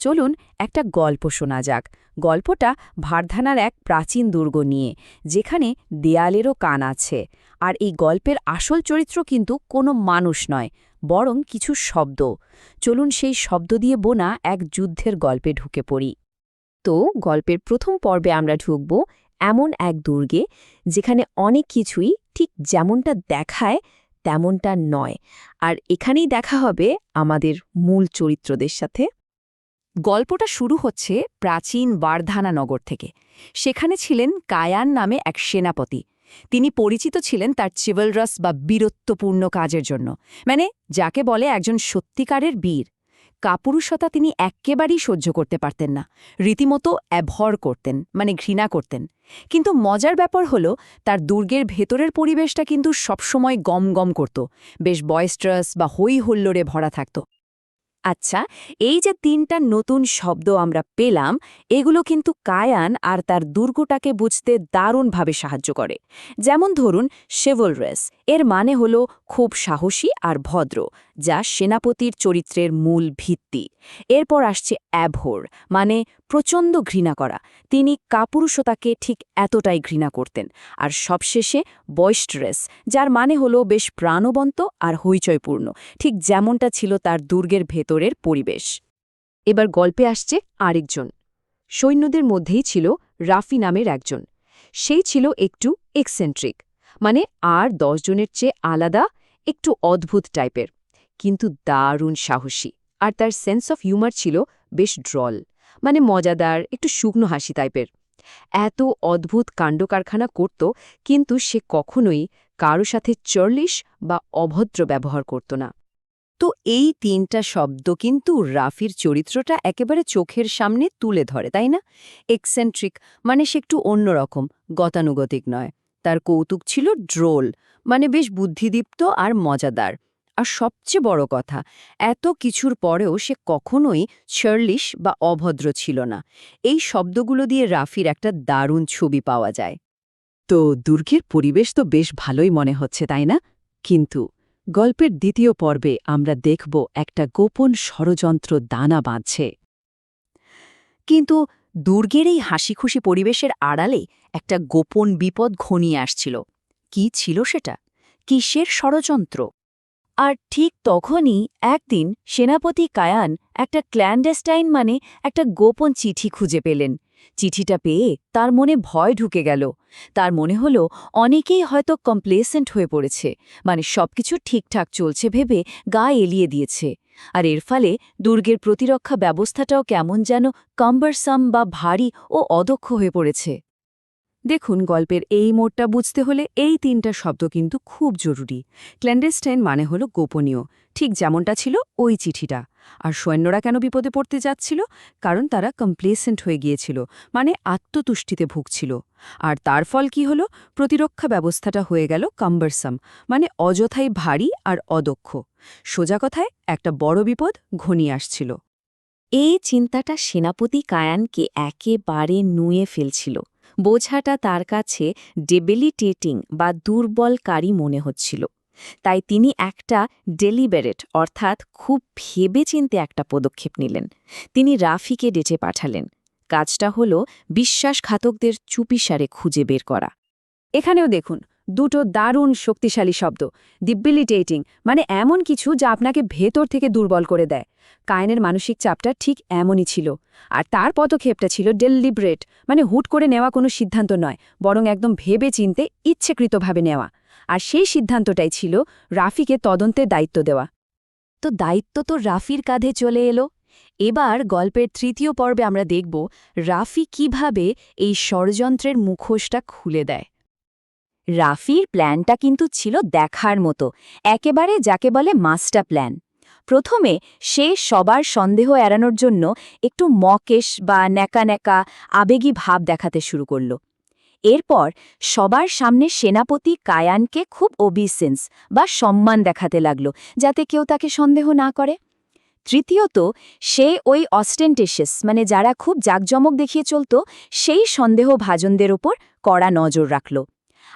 চলুন একটা গল্প শোনা যাক। গল্পটা ভারধানার এক প্রাচীন দুর্গ নিয়ে, যেখানে দেয়ালেরও কান আছে। আর এই গল্পের আসল চরিত্র কিন্তু কোনো মানুষ নয়, বরং কিছু শব্দ। চলুন সেই শব্দ দিয়ে বোনা এক যুদ্ধের গল্পে ঢুকে পড়ি। তো, গল্পের প্রথম পর্বে আমরা ঢুকব এমন এক দুর্গে, যেখানে অনেক কিছুই ঠিক যেমনটা দেখায়, তেমনটা নয়। আর এখানেই দেখা হবে আমাদের মূল চরিত্রদের সাথে। গল্পটা শুরু হচ্ছে প্রাচীন বারধানা নগর থেকে। সেখানে ছিলেন কায়ান নামে এক সেনাপতি। তিনি পরিচিত ছিলেন তার চিভলরাস বা বীরত্বপূর্ণ কাজের জন্য। মানে যাকে বলে একজন সত্যিকারের বীর। কাপুরুষতা তিনি এক্কেবারেই সহ্য করতে পারতেন না। রীতিমতো অ্যাভর করতেন মানে ঘৃণা করতেন। কিন্তু মজার ব্যাপার হলো, তার দুর্গের ভেতরের পরিবেশটা কিন্তু সবসময় গম গম করত। বেশ বয়েস্ট্রাস বা হই হুল্লোড়ে ভরা থাকত। আচ্ছা এই যে তিনটা নতুন শব্দ আমরা পেলাম, এগুলো কিন্তু কায়ান আর তার দুর্গটাকে বুঝতে দারুণভাবে সাহায্য করে। যেমন ধরুন শেভলরেস এর মানে হল খুব সাহসী আর ভদ্র। যা সেনাপতির চরিত্রের মূল ভিত্তি। এরপর আসছে অ্যাভোর মানে প্রচণ্ড ঘৃণা করা। তিনি কাপুরুষতাকে ঠিক এতটাই ঘৃণা করতেন। আর সবশেষে বয়স্ট্রেস যার মানে হল বেশ প্রাণবন্ত আর হইচয়পূর্ণ ঠিক যেমনটা ছিল তার দুর্গের ভেতরের পরিবেশ। এবার গল্পে আসছে আরেকজন। সৈন্যদের মধ্যেই ছিল রাফি নামের একজন। সেই ছিল একটু এক্সেন্ট্রিক মানে আর দশজনের চেয়ে আলাদা, একটু অদ্ভুত টাইপের। কিন্তু দারুণ সাহসী। আর তার সেন্স অফ হিউমার ছিল বেশ ড্রল মানে মজাদার, একটু শুকনো হাসি টাইপের এত অদ্ভুত কাণ্ডকারখানা করত, কিন্তু সে কখনোই কারও সাথে চর্লিশ বা অভদ্র ব্যবহার করত না। তো এই তিনটা শব্দ কিন্তু রাফির চরিত্রটা একেবারে চোখের সামনে তুলে ধরে, তাই না? এক্সেন্ট্রিক মানে সে একটু অন্যরকম, গতানুগতিক নয়। তার কৌতুক ছিল ড্রোল মানে বেশ বুদ্ধিদীপ্ত আর মজাদার। আর সবচেয়ে বড় কথা এত কিছুর পরেও সে কখনোই চার্লিশ বা অভদ্র ছিল না। এই শব্দগুলো দিয়ে রাফির একটা দারুণ ছবি পাওয়া যায়। তো দুর্গের পরিবেশ তো বেশ ভালোই মনে হচ্ছে তাই না? কিন্তু গল্পের দ্বিতীয় পর্বে আমরা দেখব একটা গোপন ষড়যন্ত্র দানা বাঁধছে। কিন্তু দুর্গের এই হাসিখুশি পরিবেশের আড়ালে একটা গোপন বিপদ ঘনিয়ে আসছিল। কি ছিল সেটা? কিসের ষড়যন্ত্র? আর ঠিক তখনই একদিন সেনাপতি কায়ান একটা ক্ল্যান্ডেস্টাইন মানে একটা গোপন চিঠি খুঁজে পেলেন। চিঠিটা পেয়ে তার মনে ভয় ঢুকে গেল। তার মনে হলো অনেকেই হয়তো কমপ্লেসেন্ট হয়ে পড়েছে মানে সবকিছু ঠিকঠাক চলছে ভেবে গা এলিয়ে দিয়েছে। আর এর ফলে দুর্গের প্রতিরক্ষা ব্যবস্থাটাও কেমন যেন কম্বারসাম বা ভারী ও অদক্ষ হয়ে পড়েছে। দেখুন, গল্পের এই মোড়টা বুঝতে হলে এই তিনটা শব্দ কিন্তু খুব জরুরি। ক্ল্যান্ডেস্টাইন মানে হলো গোপনীয়, ঠিক যেমনটা ছিল ওই চিঠিটা। আর সৈন্যরা কেন বিপদে পড়তে যাচ্ছিল? কারণ তারা কমপ্লেসেন্ট হয়ে গিয়েছিল মানে আত্মতুষ্টিতে ভুগছিল। আর তার ফল কি হলো? প্রতিরক্ষা ব্যবস্থাটা হয়ে গেল কাম্বারসাম মানে অযথাই ভারী আর অদক্ষ। সোজা কথায়, একটা বড় বিপদ ঘনিয়ে আসছিল। এই চিন্তাটা সেনাপতি কায়ানকে একেবারে নুয়ে ফেলছিল। বোঝাটা তার কাছে ডেবিলিটেটিং বা দুর্বলকারী মনে হচ্ছিল। তাই তিনি একটা ডেলিবারেট অর্থাৎ খুব ভেবেচিন্তে একটা পদক্ষেপ নিলেন। তিনি রাফিকে ডেটে পাঠালেন। কাজটা হল বিশ্বাসঘাতকদের চুপিসারে খুঁজে বের করা। এখানেও দেখুন দুটো দারুণ শক্তিশালী শব্দ ডিবিলিটেটিং মানে এমন কিছু যা আপনাকে ভেতর থেকে দুর্বল করে দেয়। কায়নের মানসিক চাপটা ঠিক এমনই ছিল। আর তার পদক্ষেপটা ছিল ডেলিব্রেট মানে হুট করে নেওয়া কোনো সিদ্ধান্ত নয়, বরং একদম ভেবে চিনতে ইচ্ছেকৃতভাবে নেওয়া। আর সেই সিদ্ধান্তটাই ছিল রাফিকে তদন্তের দায়িত্ব দেওয়া। তো দায়িত্ব তো রাফির কাঁধে চলে এলো। এবার গল্পের তৃতীয় পর্বে আমরা দেখব রাফি কীভাবে এই ষড়যন্ত্রের মুখোশটা খুলে দেয়। রাফির প্ল্যানটা কিন্তু ছিল দেখার মতো, একেবারে যাকে বলে মাস্টার প্ল্যান। প্রথমে সে সবার সন্দেহ এড়ানোর জন্য একটু মকেশ বা ন্যাকা ন্যাকা, আবেগী ভাব দেখাতে শুরু করল। এরপর সবার সামনে সেনাপতি কায়ানকে খুব ওবিসেন্স বা সম্মান দেখাতে লাগল, যাতে কেউ তাকে সন্দেহ না করে। তৃতীয়ত, সে ওই অস্টেন্টেশিয়াস মানে যারা খুব জাকজমক দেখিয়ে চলত, সেই সন্দেহ ভাজনদের ওপর কড়া নজর রাখল।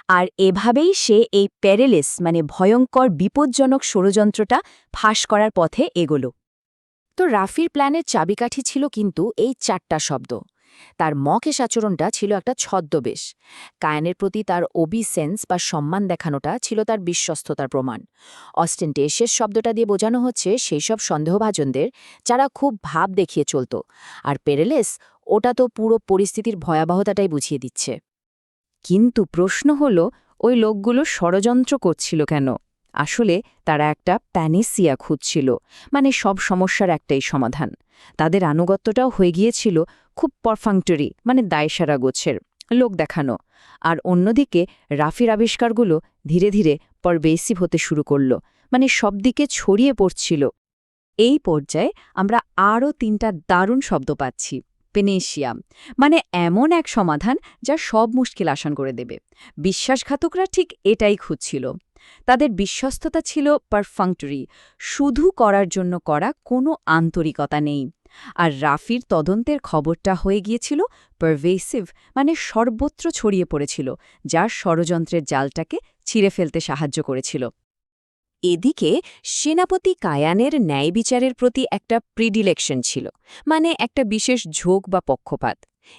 আর এভাবেই সে এই প্যারেলেস মানে ভয়ঙ্কর, বিপজ্জনক ষড়যন্ত্রটা ফাঁস করার পথে এগোল। তো রাফির প্ল্যানের চাবিকাঠি ছিল কিন্তু এই চারটা শব্দ। তার মকেশ আচরণটা ছিল একটা ছদ্মবেশ। কায়ানের প্রতি তার ওবিসেন্স বা সম্মান দেখানোটা ছিল তার বিশ্বস্ততার প্রমাণ। অস্টেন্টেশিয়াস শব্দটা দিয়ে বোঝানো হচ্ছে সেই সব সন্দেহভাজনদের যারা খুব ভাব দেখিয়ে চলত। আর পেরেলেস ওটা তো পুরো পরিস্থিতির ভয়াবহতাটাই বুঝিয়ে দিচ্ছে। কিন্তু প্রশ্ন হল, ওই লোকগুলো ষড়যন্ত্র করছিল কেন? আসলে তারা একটা প্যানেসিয়া খুঁজছিল মানে সব সমস্যার একটাই সমাধান। তাদের আনুগত্যটাও হয়ে গিয়েছিল খুব পারফাংটরি মানে দায়সারা গোছের, লোক দেখানো। আর অন্যদিকে রাফির আবিষ্কারগুলো ধীরে ধীরে পরবেসিভ হতে শুরু করল মানে সব দিকে ছড়িয়ে পড়ছিল। এই পর্যায়ে আমরা আরও তিনটা দারুণ শব্দ পাচ্ছি। পেনেশিয়াম মানে এমন এক সমাধান যা সব মুশকিল আসান করে দেবে। বিশ্বাসঘাতকরা ঠিক এটাই খুঁজছিল। তাদের বিশ্বস্ততা ছিল পারফাংটরি শুধু করার জন্য করা কোনো আন্তরিকতা নেই। আর রাফির তদন্তের খবরটা হয়ে গিয়েছিল পারভেসিভ মানে সর্বত্র ছড়িয়ে পড়েছিল যা ষড়যন্ত্রের জালটাকে ছিঁড়ে ফেলতে সাহায্য করেছিল। এদিকে সেনাপতি কায়ানের ন্যায় বিচারের প্রতি একটা প্রিডিলেকশন ছিল মানে একটা বিশেষ ঝোঁক বা পক্ষপাত।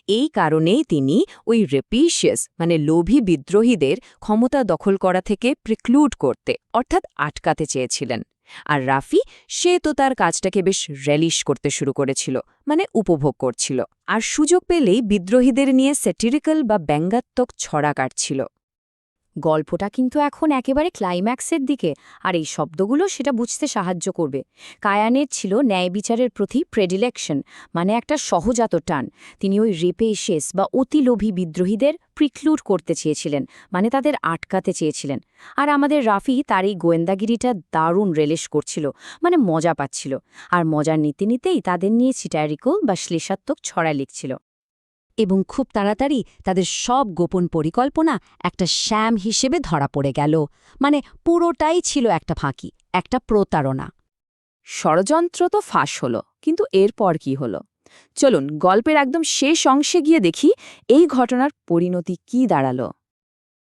এই কারণেই তিনি ওই রেপিশিয়াস মানে লোভী বিদ্রোহীদের ক্ষমতা দখল করা থেকে প্রিক্লুড করতে, অর্থাৎ আটকাতে চেয়েছিলেন। আর রাফি, সে তো তার কাজটাকে বেশ রেলিশ করতে শুরু করেছিল মানে উপভোগ করছিল। আর সুযোগ পেলেই বিদ্রোহীদের নিয়ে স্যাটিরিক্যাল বা ব্যঙ্গাত্মক ছড়া কাটছিল। গল্পটা কিন্তু এখন একেবারে ক্লাইম্যাক্সের দিকে, আর এই শব্দগুলো সেটা বুঝতে সাহায্য করবে। কায়ানের ছিল ন্যায় বিচারের প্রতি প্রেডিলেকশন মানে একটা সহজাত টান। তিনি ওই রেপে রেপেশেস বা অতিলোভী বিদ্রোহীদের প্রিক্লুড করতে চেয়েছিলেন মানে তাদের আটকাতে চেয়েছিলেন। আর আমাদের রাফি তার এই গোয়েন্দাগিরিটা দারুণ রেলেশ করছিল মানে মজা পাচ্ছিল। আর মজার নিতে নিতেই তাদের নিয়ে চিটারিকল বা শ্লেষাত্মক ছড়া লিখছিল। এবং খুব তাড়াতাড়ি তাদের সব গোপন পরিকল্পনা একটা শ্যাম হিসেবে ধরা পড়ে গেল। মানে পুরোটাই ছিল একটা ফাঁকি একটা প্রতারণা। ষড়যন্ত্র তো ফাঁস হলো কিন্তু এরপর কি হলো? চলুন গল্পের একদম শেষ অংশে গিয়ে দেখি এই ঘটনার পরিণতি কি দাঁড়াল।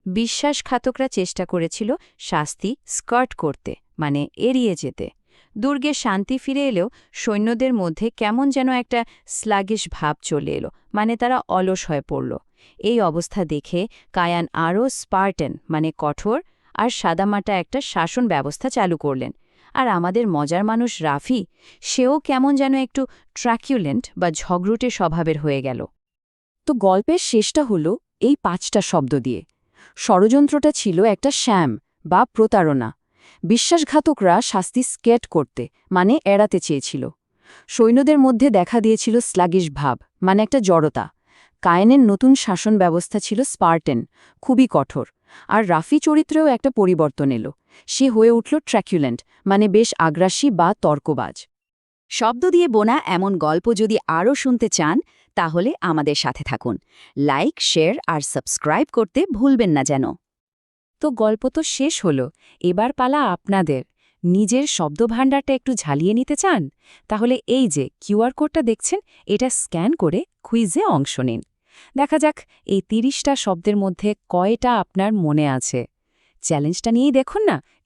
বিশ্বাসঘাতকরা চেষ্টা করেছিল শাস্তি স্কার্ট করতে মানে এড়িয়ে যেতে। দুর্গে শান্তি ফিরে এলেও সৈন্যদের মধ্যে কেমন যেন একটা স্লাগিশ ভাব চলে এলো মানে তারা অলস হয়ে পড়ল। এই অবস্থা দেখে কায়ান আরও স্পার্টেন মানে কঠোর, আর সাদামাটা একটা শাসন ব্যবস্থা চালু করলেন। আর আমাদের মজার মানুষ রাফি, সেও কেমন যেন একটু ট্র্যাকিউলেন্ট বা ঝগড়ুটে স্বভাবের হয়ে গেল। তো গল্পের শেষটা হল এই পাঁচটা শব্দ দিয়ে। ষড়যন্ত্রটা ছিল একটা শ্যাম বা প্রতারণা। বিশ্বাসঘাতকরা শাস্তি স্কেট করতে মানে এড়াতে চেয়েছিল। সৈন্যদের মধ্যে দেখা দিয়েছিল স্লাগিশ ভাব মানে একটা জড়তা। কায়েনের নতুন শাসন ব্যবস্থা ছিল স্পার্টেন, খুবই কঠোর। আর রাফি চরিত্রেও একটা পরিবর্তন এলো। সে হয়ে উঠল ট্র্যাকুলেন্ট মানে বেশ আগ্রাসী বা তর্কবাজ। শব্দ দিয়ে বোনা এমন গল্প যদি আরও শুনতে চান, তাহলে আমাদের সাথে থাকুন। লাইক, শেয়ার আর সাবস্ক্রাইব করতে ভুলবেন না যেন। তো গল্প তো শেষ হলো। এবার পালা আপনাদের। নিজের শব্দভাণ্ডারটা একটু ঝালিয়ে নিতে চান? তাহলে এই যে কিউআর কোডটা দেখছেন, এটা স্ক্যান করে কুইজে অংশ নিন। দেখা যাক এই তিরিশটা শব্দের মধ্যে কয়টা আপনার মনে আছে। চ্যালেঞ্জটা নিয়েই দেখুন না